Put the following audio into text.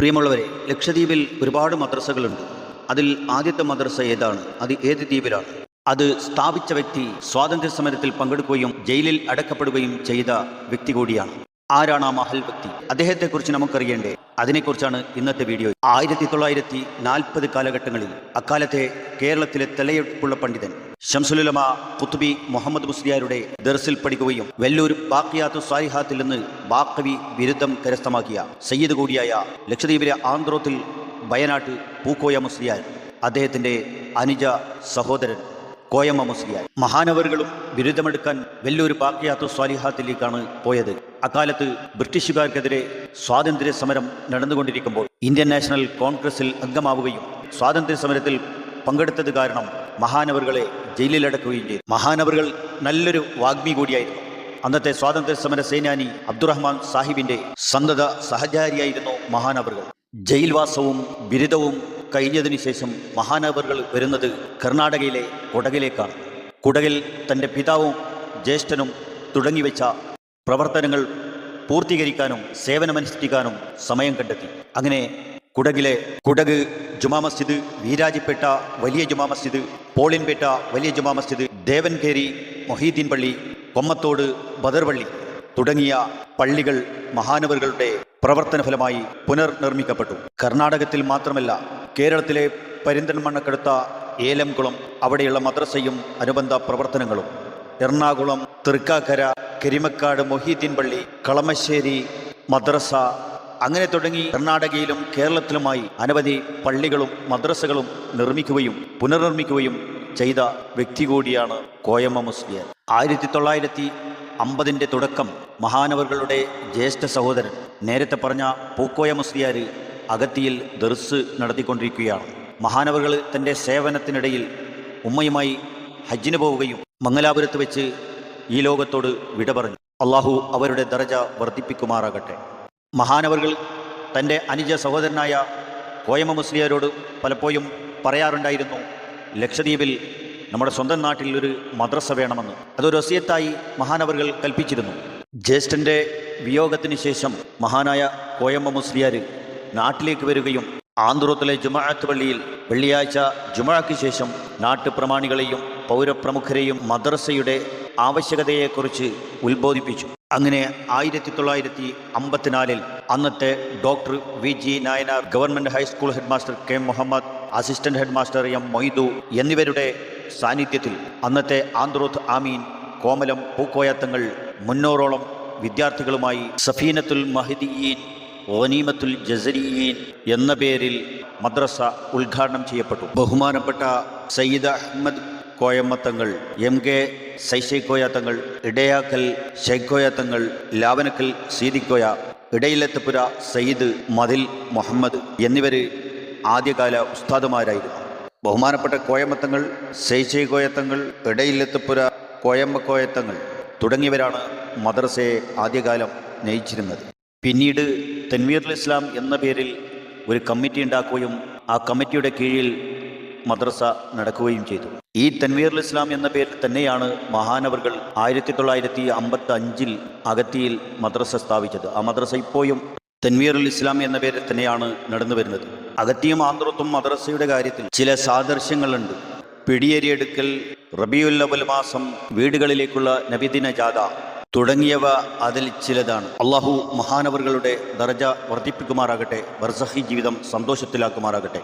പ്രിയമുള്ളവരെ ലക്ഷദ്വീപിൽ ഒരുപാട് മദ്രസകളുണ്ട്. അതിൽ ആദ്യത്തെ മദ്രസ ഏതാണ്? അത് ഏത് ദ്വീപിലാണ്? അത് സ്ഥാപിച്ച വ്യക്തി സ്വാതന്ത്ര്യ സമരത്തിൽ പങ്കെടുക്കുകയും ജയിലിൽ അടക്കപ്പെടുകയും ചെയ്ത വ്യക്തി കൂടിയാണ്. ആരാണ് ആ മഹൽ വ്യക്തി? അദ്ദേഹത്തെക്കുറിച്ച് നമുക്കറിയേണ്ടേ അതിനെക്കുറിച്ചാണ് ഇന്നത്തെ വീഡിയോ. ആയിരത്തി തൊള്ളായിരത്തി നാൽപ്പത് കാലഘട്ടങ്ങളിൽ അക്കാലത്തെ കേരളത്തിലെ തെളിയെടുപ്പുള്ള പണ്ഡിതൻ ഷംസുലുലമ കുത്തുബി മുഹമ്മദ് മുസ്ലിയാരുടെ ദർസിൽ പഠിക്കുകയും വെല്ലൂർ ബാക്കിയാത്തു സാലിഹാത്തിൽ നിന്ന് ബാക്കവി ബിരുദം കരസ്ഥമാക്കിയ സയ്യിദ് കൂടിയായ ലക്ഷദ്വീപിലെ ആന്ധ്രോത്തിൽ വയനാട്ട് പൂക്കോയ മുസ്ലിയാർ അദ്ദേഹത്തിന്റെ അനുജ സഹോദരൻ കോയമ്മ മുസ്ലിയാർ. മഹാനവറുകളും ബിരുദമെടുക്കാൻ വെല്ലൂർ ബാക്കിയാത്തു സ്വാലിഹാത്തിലേക്കാണ് പോയത്. അക്കാലത്ത് ബ്രിട്ടീഷുകാർക്കെതിരെ സ്വാതന്ത്ര്യ സമരം നടന്നുകൊണ്ടിരിക്കുമ്പോൾ ഇന്ത്യൻ നാഷണൽ കോൺഗ്രസിൽ അംഗമാവുകയും സ്വാതന്ത്ര്യ സമരത്തിൽ പങ്കെടുത്തത് കാരണം മഹാനവറുകളെ ജയിലിലടക്കുകയും ചെയ്തു. മഹാനവറുകൾ നല്ലൊരു വാഗ്മി കൂടിയായിരുന്നു. അന്നത്തെ സ്വാതന്ത്ര്യ സമര സേനാനി അബ്ദുറഹ്മാൻ സാഹിബിന്റെ സന്തത സഹചാരിയായിരുന്നു മഹാനവറുകൾ. ജയിൽവാസവും ബിരുദവും കഴിഞ്ഞതിനു ശേഷം മഹാനവറുകൾ വരുന്നത് കർണാടകയിലെ കുടകിലേക്കാണ്. കുടകിൽ തന്റെ പിതാവും ജ്യേഷ്ഠനും തുടങ്ങിവെച്ച പ്രവർത്തനങ്ങൾ പൂർത്തീകരിക്കാനും സേവനമനുഷ്ഠിക്കാനും സമയം കണ്ടെത്തി. അങ്ങനെ കുടകിലെ കുടക് ജുമാ മസ്ജിദ് വീരാജിപ്പേട്ട വലിയ ജുമാ മസ്ജിദ് പോളിൻപേട്ട വലിയ ജുമാ മസ്ജിദ് ദേവൻകേരി മൊഹീദ്ദീൻ പള്ളി കൊമ്മത്തോട് ബദർവള്ളി തുടങ്ങിയ പള്ളികൾ മഹാനവറുകളുടെ പ്രവർത്തന ഫലമായി പുനർനിർമ്മിക്കപ്പെട്ടു. കർണാടകത്തിൽ മാത്രമല്ല കേരളത്തിലെ പരിന്തൽമണ്ണക്കടുത്ത ഏലംകുളം അവിടെയുള്ള മദ്രസയും അനുബന്ധ പ്രവർത്തനങ്ങളും എറണാകുളം തൃക്കാക്കര കരിമക്കാട് മൊഹീദ്ദീൻ പള്ളി കളമശ്ശേരി മദ്രസ അങ്ങനെ തുടങ്ങി കർണാടകയിലും കേരളത്തിലുമായി അനവധി പള്ളികളും മദ്രസകളും നിർമ്മിക്കുകയും പുനർനിർമ്മിക്കുകയും ചെയ്ത വ്യക്തി കൂടിയാണ് കോയമ്മ മുസ്ലിയർ. ആയിരത്തി തൊള്ളായിരത്തി അമ്പതിന്റെ തുടക്കം മഹാനവറുകളുടെ ജ്യേഷ്ഠ സഹോദരൻ. നേരത്തെ പറഞ്ഞ പൂക്കോയ മുസ്ലിയാർ അഗത്തിയിൽ ദർസ് നടത്തിക്കൊണ്ടിരിക്കുകയാണ്. മഹാനവറുകൾ തന്റെ സേവനത്തിനിടയിൽ ഉമ്മയുമായി ഹജ്ജിന് പോവുകയും മംഗലാപുരത്ത് വെച്ച് ഈ ലോകത്തോട് വിട പറഞ്ഞു. അള്ളാഹു അവരുടെ ദർജ വർദ്ധിപ്പിക്കുമാറാകട്ടെ. മഹാനവറുകൾ തന്റെ അനുജ സഹോദരനായ കോയമ്മ മുസ്ലിയാരോട് പലപ്പോഴും പറയാറുണ്ടായിരുന്നു ലക്ഷദ്വീപിൽ നമ്മുടെ സ്വന്തം നാട്ടിൽ ഒരു മദ്രസ വേണമെന്ന്. അതൊരു വസിയത്തായി മഹാനവറുകൾ കൽപ്പിച്ചിരുന്നു. ജ്യേഷ്ഠന്റെ വിയോഗത്തിന് ശേഷം മഹാനായ കോയമ്മ മുസ്ലിയാർ നാട്ടിലേക്ക് വരികയും ആന്ധ്രത്തിലെ ജുമാഅത്ത് പള്ളിയിൽ വെള്ളിയാഴ്ച ജുമാക്ക് ശേഷം നാട്ടുപ്രമാണികളെയും പൗരപ്രമുഖരെയും മദ്രസയുടെ ആവശ്യകതയെക്കുറിച്ച് ഉത്ബോധിപ്പിച്ചു. അങ്ങനെ ആയിരത്തി തൊള്ളായിരത്തി അമ്പത്തിനാലിൽ അന്നത്തെ doctor V G Nayanar government high school headmaster K Muhammad assistant headmaster M Moidu എന്നിവരുടെ സാന്നിധ്യത്തിൽ അന്നത്തെ ആന്ത്രോത്ത് ആമീൻ കോമലം പൂക്കോയത്തങ്ങൾ മുന്നൂറോളം വിദ്യാർത്ഥികളുമായി സഫീനത്തുൽ മഹിദിയീൻ ഓനീമത്തുൽ ജസരീൻ എന്ന പേരിൽ മദ്രസ ഉദ്ഘാടനം ചെയ്യപ്പെട്ടു. ബഹുമാനപ്പെട്ട സയ്യിദ് അഹമ്മദ് കോയമ്മത്തങ്ങൾ എം കെ സൈശൈക്കോയ തങ്ങൾ ഇടയാക്കൽ ഷെയ്ക്കോയ തങ്ങൾ ലാവനക്കൽ സീതിക്കോയ ഇടയിലെത്തപ്പുര സയ്യിദ് മതിൽ മുഹമ്മദ് എന്നിവർ ആദ്യകാല ഉസ്താദുമാരായിരുന്നു. ബഹുമാനപ്പെട്ട കോയമ്മത്തങ്ങൾ സൈശൈക്കോയത്തങ്ങൾ ഇടയിലെത്തപ്പുര കോയമ്മക്കോയത്തങ്ങൾ തുടങ്ങിയവരാണ് മദ്രസയെ ആദ്യകാലം നയിച്ചിരുന്നത്. പിന്നീട് തെന്മീർ ഇസ്ലാം എന്ന പേരിൽ ഒരു കമ്മിറ്റി ഉണ്ടാക്കുകയും ആ കമ്മിറ്റിയുടെ കീഴിൽ മദ്രസ നടക്കുകയും ചെയ്തു. ഈ തൻവീറുൽ ഇസ്ലാം എന്ന പേരിൽ തന്നെയാണ് മഹാനവറുകൾ ആയിരത്തി തൊള്ളായിരത്തി അമ്പത്തി അഞ്ചിൽ അഗത്തിയിൽ മദ്രസ സ്ഥാപിച്ചത്. ആ മദ്രസ ഇപ്പോഴും തൻവീറുൽ ഇസ്ലാം എന്ന പേരിൽ തന്നെയാണ് നടന്നു വരുന്നത്. അഗത്തിയും ആന്ത്രത്തും മദ്രസയുടെ കാര്യത്തിൽ ചില സാദൃശ്യങ്ങളുണ്ട്. പിടിയേരിയെടുക്കൽ റബിയുൽ അവൽ മാസം വീടുകളിലേക്കുള്ള നബിദിന ജാഥ തുടങ്ങിയവ അതിൽ ചിലതാണ്. അള്ളാഹു മഹാനവറുകളുടെ ദർജ വർദ്ധിപ്പിക്കുമാറാകട്ടെ വർസഹി ജീവിതം സന്തോഷത്തിലാക്കുമാറാകട്ടെ.